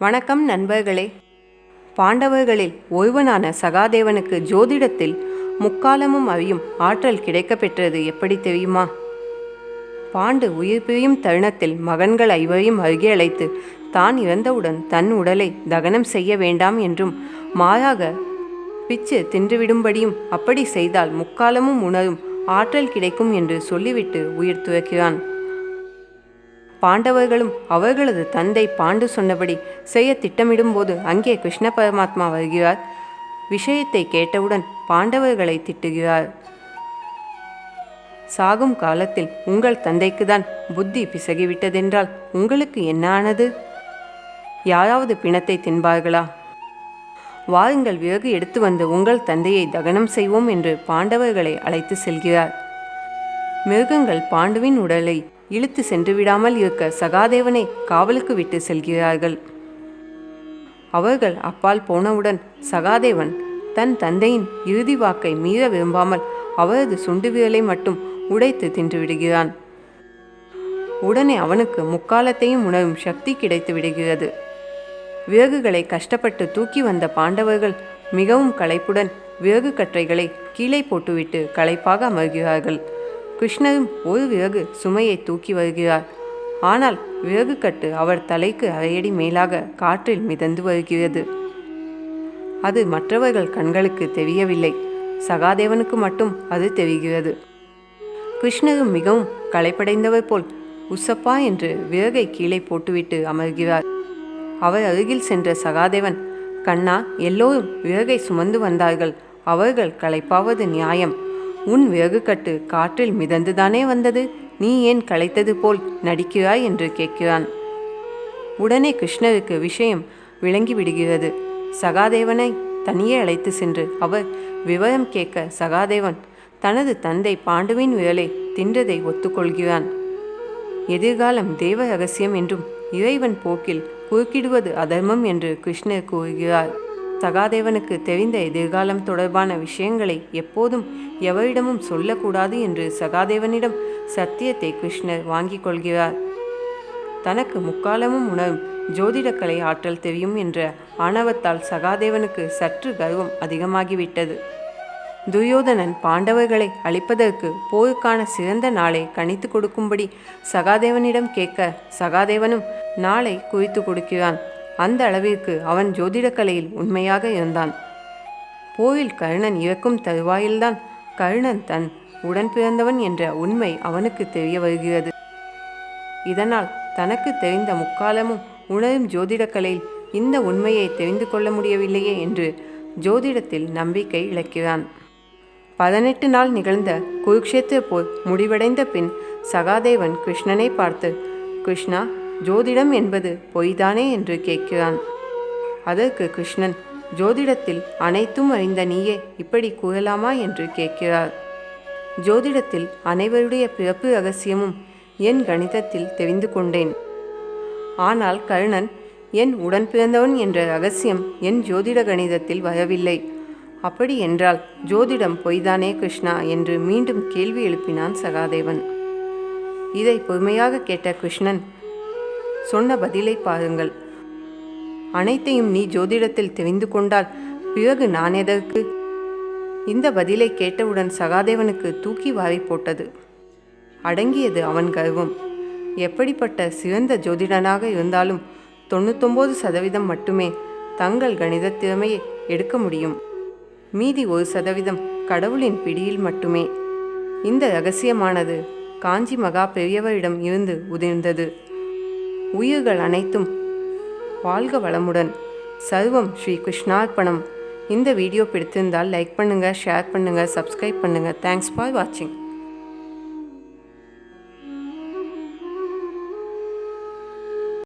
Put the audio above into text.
வணக்கம் நண்பர்களே. பாண்டவர்களில் ஒருவனான சகாதேவனுக்கு ஜோதிடத்தில் முக்காலமும் அறியும் ஆற்றல் கிடைக்க பெற்றது எப்படி தெரியுமா? பாண்டு உயிர் பிரியும் தருணத்தில் மகன்கள் ஐவரையும் அருகே அழைத்து தான் இறந்தவுடன் தன் உடலை தகனம் செய்ய வேண்டாம் என்றும் மாறாக பிச்சு தின்றுவிடும்படியும் அப்படி செய்தால் முக்காலமும் உணரும் ஆற்றல் கிடைக்கும் என்று சொல்லிவிட்டு உயிர் துறக்கிறான். பாண்டவர்களும் அவர்களது தந்தை பாண்டு சொன்னபடி செய்ய திட்டமிடும்போது அங்கே கிருஷ்ண பரமாத்மா வருகிறார். விஷயத்தை கேட்டவுடன் பாண்டவர்களை திட்டுகிறார். சாகும் காலத்தில் உங்கள் தந்தைக்கு தான் புத்தி பிசகிவிட்டதென்றால் உங்களுக்கு என்ன ஆனது யாராவது பிணத்தை தின்பார்களா? வாருங்கள் விறகு எடுத்து வந்து உங்கள் தந்தையை தகனம் செய்வோம் என்று பாண்டவர்களை அழைத்து செல்கிறார். மிருகங்கள் பாண்டுவின் உடலை இழுத்து சென்று விடாமல் இருக்க சகாதேவனை காவலுக்கு விட்டு செல்கிறார்கள். அவர்கள் அப்பால் போனவுடன் சகாதேவன் தன் தந்தையின் இறுதி வாக்கை மீற விரும்பாமல் அவரது சுண்டு விரலை மட்டும் உடைத்து தின்று விடுகிறான். உடனே அவனுக்கு முக்காலத்தையும் உணரும் சக்தி கிடைத்து விடுகிறது. விறகுகளை கஷ்டப்பட்டு தூக்கி வந்த பாண்டவர்கள் மிகவும் களைப்புடன் விறகு கற்றைகளை கீழே போட்டுவிட்டு களைப்பாக அமர்கிறார்கள். கிருஷ்ணரும் ஒரு விறகு சுமையை தூக்கி வருகிறார். ஆனால் விறகு கட்டு அவர் தலைக்கு அரையடி மேலாக காற்றில் மிதந்து வருகிறது. அது மற்றவர்கள் கண்களுக்கு தெரியவில்லை. சகாதேவனுக்கு மட்டும் அது தெரிகிறது. கிருஷ்ணரும் மிகவும் களைப்படைந்தவர் போல் உசப்பா என்று விறகை கீழே போட்டுவிட்டு அமர்கிறார். அவர் அருகில் சென்ற சகாதேவன் கண்ணா எல்லோரும் விறகை சுமந்து வந்தார்கள். அவர்கள் களைப்பாவது நியாயம். உன் விறகுக்கட்டு காற்றில் மிதந்துதானே வந்தது? நீ ஏன் களைத்தது போல் நடிக்கிறாய் என்று கேட்கிறான். உடனே கிருஷ்ணருக்கு விஷயம் விளங்கி விடுகிறது சகாதேவனை தனியே அழைத்து சென்று அவர் விவரம் கேட்க சகாதேவன் தனது தந்தை பாண்டுவின் விரலை தின்றதை ஒத்துக்கொள்கிறான். எதிர்காலம் தேவ ரகசியம் என்றும் இறைவன் போக்கில் குறுக்கிடுவது அதர்மம் என்று கிருஷ்ணர் கூறுகிறார். சகாதேவனுக்கு தெரிந்த எதிர்காலம் தொடர்பான விஷயங்களை எப்போதும் எவரிடமும் சொல்லக்கூடாது என்று சகாதேவனிடம் சத்தியத்தை கிருஷ்ணர் வாங்கிக் கொள்கிறார். தனக்கு முக்காலமும் உணரும் ஜோதிடக்கலை ஆற்றல் தெரியும் என்ற ஆணவத்தால் சகாதேவனுக்கு சற்று கர்வம் அதிகமாகிவிட்டது. துரியோதனன் பாண்டவர்களை அழிப்பதற்கு போருக்கான சிறந்த நாளை கணித்து கொடுக்கும்படி சகாதேவனிடம் கேட்க சகாதேவனும் நாளை குறித்து கொடுக்கிறான். அந்த அளவிற்கு அவன் ஜோதிடக்கலையில் உண்மையாக இருந்தான். போரில் கர்ணன் இறக்கும் தருவாயில்தான் கர்ணன் தன் உடன் பிறந்தவன் என்ற உண்மை அவனுக்கு தெரிய வருகிறது. இதனால் தனக்கு தெரிந்த முக்காலமும் உணரும் ஜோதிடக்கலையில் இந்த உண்மையை தெரிந்து கொள்ள முடியவில்லையே என்று ஜோதிடத்தில் நம்பிக்கை இழக்கிறான். பதினெட்டு நாள் நிகழ்ந்த குருக்ஷேத்திர போர் முடிவடைந்த பின் சகாதேவன் கிருஷ்ணனை பார்த்து கிருஷ்ணா ஜோதிடம் என்பது பொய்தானே என்று கேட்கிறான். அதற்கு கிருஷ்ணன் ஜோதிடத்தில் அனைத்தும் அறிந்த நீயே இப்படி கூறலாமா? என்று கேட்கிறார். ஜோதிடத்தில் அனைவருடைய பிறப்பு ரகசியமும் என் கணிதத்தில் தெரிந்து கொண்டேன். ஆனால் கர்ணன் என் உடன் பிறந்தவன் என்ற ரகசியம் என் ஜோதிட கணிதத்தில் வரவில்லை. அப்படி என்றால் ஜோதிடம் பொய்தானே கிருஷ்ணா? என்று மீண்டும் கேள்வி எழுப்பினான் சகாதேவன். இதை பொறுமையாக கேட்ட கிருஷ்ணன் சொன்ன பதிலை பாருங்கள். அனைத்தையும் நீ ஜோதிடத்தில் தெரிந்து கொண்டால் பிறகு நான் எதற்கு? இந்த பதிலை கேட்டவுடன் சகாதேவனுக்கு தூக்கி வாரி போட்டது. அடங்கியது அவன் கர்வம். எப்படிப்பட்ட சிறந்த ஜோதிடனாக இருந்தாலும் தொண்ணூத்தொம்பது சதவீதம் மட்டுமே தங்கள் கணித திறமையை எடுக்க முடியும். மீதி ஒரு சதவீதம் கடவுளின் பிடியில் மட்டுமே. இந்த ரகசியமானது காஞ்சி மகா பெரியவரிடம் இருந்து உதிர்ந்தது. உயிர்கள் அனைத்தும். வாழ்க வளமுடன். சர்வம் ஸ்ரீ கிருஷ்ணார்ப்பணம் இந்த வீடியோ பிடித்திருந்தால் லைக் பண்ணுங்கள் ஷேர் பண்ணுங்கள் சப்ஸ்கிரைப் பண்ணுங்கள் தேங்க்ஸ் ஃபார் வாட்சிங்